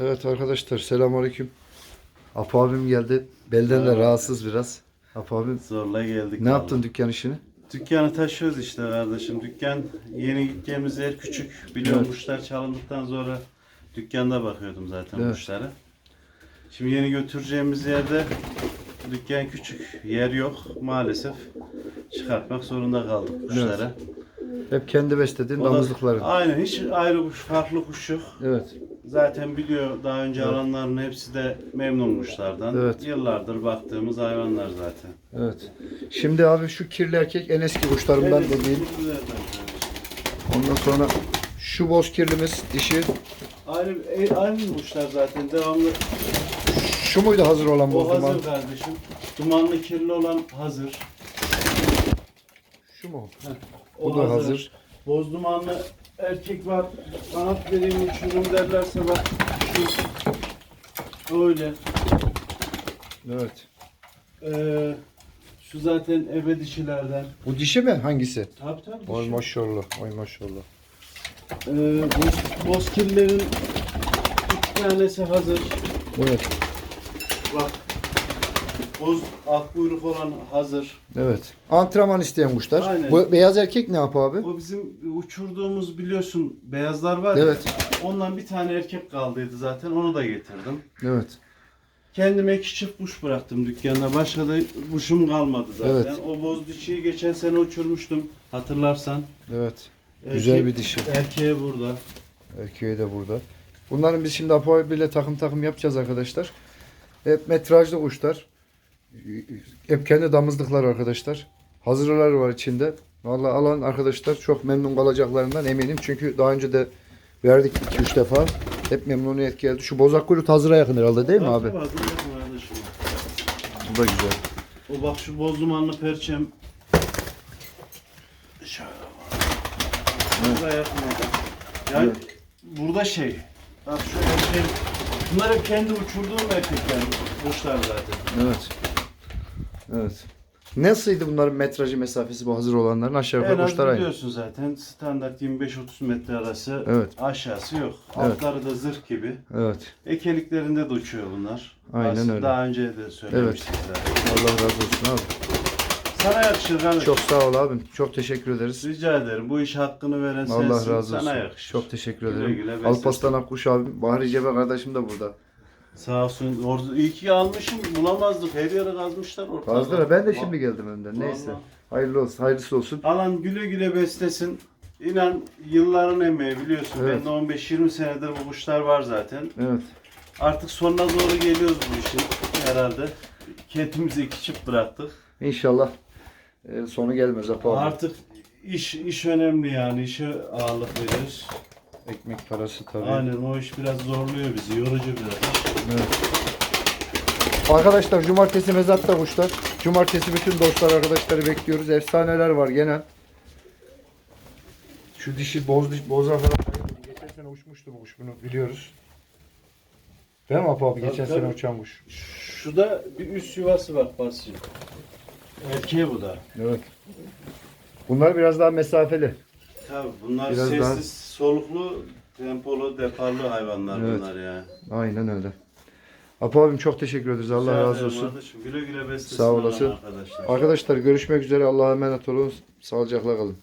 Evet arkadaşlar selamünaleyküm. Apo abim geldi. Belden de rahatsız biraz. Apo abim Zorla geldik. ne yaptın dükkan işini? Dükkanı taşıyoruz işte kardeşim. Dükkan yeni gideceğimiz yer küçük. Biliyorum Evet. kuşlar çalındıktan sonra dükkanda bakıyordum zaten Evet. kuşlara. Şimdi yeni götüreceğimiz yerde dükkan küçük. Yer yok maalesef. Çıkartmak zorunda kaldık kuşlara. Hep kendi beslediğin O da- damızlıkların. Aynen hiç ayrı kuş, farklı kuş yok. Evet. Zaten biliyor daha önce alanların hepsi de memnun kuşlardan. Evet. Yıllardır baktığımız hayvanlar zaten. Evet. Şimdi abi şu kirli erkek en eski kuşlarımdan Evet, güzel kardeşim. Ondan sonra şu boz kirlimiz dişi. Aynı, e, aynı kuşlar zaten devamlı. Şu muydu hazır olan boz O duman? hazır kardeşim. Dumanlı kirli olan hazır. Şu mu? O Bu da hazır. Boz dumanlı erkek var. Kanat vereyim uçurum derlerse bak. Şu. Öyle. Evet. Ee, şu zaten ebe dişilerden. Bu dişi mi? Hangisi? Tabii tabii. Oy dişi. maşallah. Oy maşallah. Ee, boz, boz kirlerin üç tanesi hazır. Evet. Bak. Boz ak kuyruk olan hazır. Evet. Antrenman isteyen kuşlar. Aynen. Bu beyaz erkek ne yapıyor abi? O bizim uçurduğumuz biliyorsun beyazlar var ya. Evet. Ondan bir tane erkek kaldıydı zaten onu da getirdim. Evet. Kendime iki çift kuş bıraktım dükkanda. Başka da kuşum kalmadı zaten. Evet. O boz dişiyi geçen sene uçurmuştum. Hatırlarsan. Evet. Güzel Erkek- bir dişi. Erkeğe burada. Erkeği de burada. Bunların biz şimdi Apo abiyle takım takım yapacağız arkadaşlar. Hep metrajlı kuşlar. Hep kendi damızlıklar arkadaşlar. Hazırlar var içinde. Vallahi alan arkadaşlar çok memnun kalacaklarından eminim. Çünkü daha önce de verdik 2-3 defa. Hep memnuniyet geldi. Şu bozak kuyruk hazıra yakın herhalde değil mi abi? Hazır yapın kardeşim. Bu da güzel. O bak şu boz dumanlı perçem. Şöyle bak. Burada yapmadım. Yani Evet. burada şey. Bak şu erkeğin. Bunlar hep kendi uçurduğum erkekler. Kuşlar zaten. Evet. Evet. Nasıldı bunların metrajı mesafesi bu hazır olanların aşağı En yukarı az kuşlar aynı. biliyorsun zaten standart 25-30 metre arası Evet. aşağısı yok. Evet. Altları da zırh gibi. Evet. Ekeliklerinde de uçuyor bunlar. Aynen Aslında öyle. Daha önce de söylemiştik zaten. Allah razı olsun abi. Sana yakışır kardeşim. Çok sağ ol abim. Çok teşekkür ederiz. Rica ederim. Bu iş hakkını veren Allah sensin. razı olsun. Sana yakışır. Çok teşekkür Güle ederim. güle besle. Alpaslan Akkuş abim, Bahri Cebe kardeşim de burada. Sağ olsun. Orada iyi ki almışım. Bulamazdık. Her yere kazmışlar ortada. Fazla ben de şimdi geldim önden. Neyse. Vallahi. Hayırlı olsun, hayırlısı olsun. Alan güle güle beslesin. İnan yılların emeği biliyorsun. Evet. Bende 15-20 senedir bu kuşlar var zaten. Evet. Artık sonuna doğru geliyoruz bu işin herhalde. Kendimizi iki çift bıraktık. İnşallah e, sonu gelmez. Artık iş iş önemli yani. işe ağırlık veriyoruz. Ekmek parası tabii. Aynen o iş biraz zorluyor bizi. Yorucu biraz. Evet. Arkadaşlar cumartesi mezatta kuşlar. Cumartesi bütün dostlar arkadaşları bekliyoruz. Efsaneler var gene. Şu dişi boz diş boza falan. Geçen sene uçmuştu bu kuş bunu biliyoruz. Değil mi Apo abi? Tabii, Geçen tabii. sene uçan kuş. Şurada bir üst yuvası var Basri. Erkeği bu da. Evet. Bunlar biraz daha mesafeli. Tabii bunlar Biraz sessiz, daha- soluklu, tempolu, deparlı hayvanlar Evet. bunlar ya. Aynen öyle. Apo abim çok teşekkür ederiz. Allah Rica razı ederim olsun. Kardeşim. Güle güle beslesin Sağ olasın. arkadaşlar. Arkadaşlar görüşmek üzere. Allah'a emanet olun. Sağlıcakla kalın.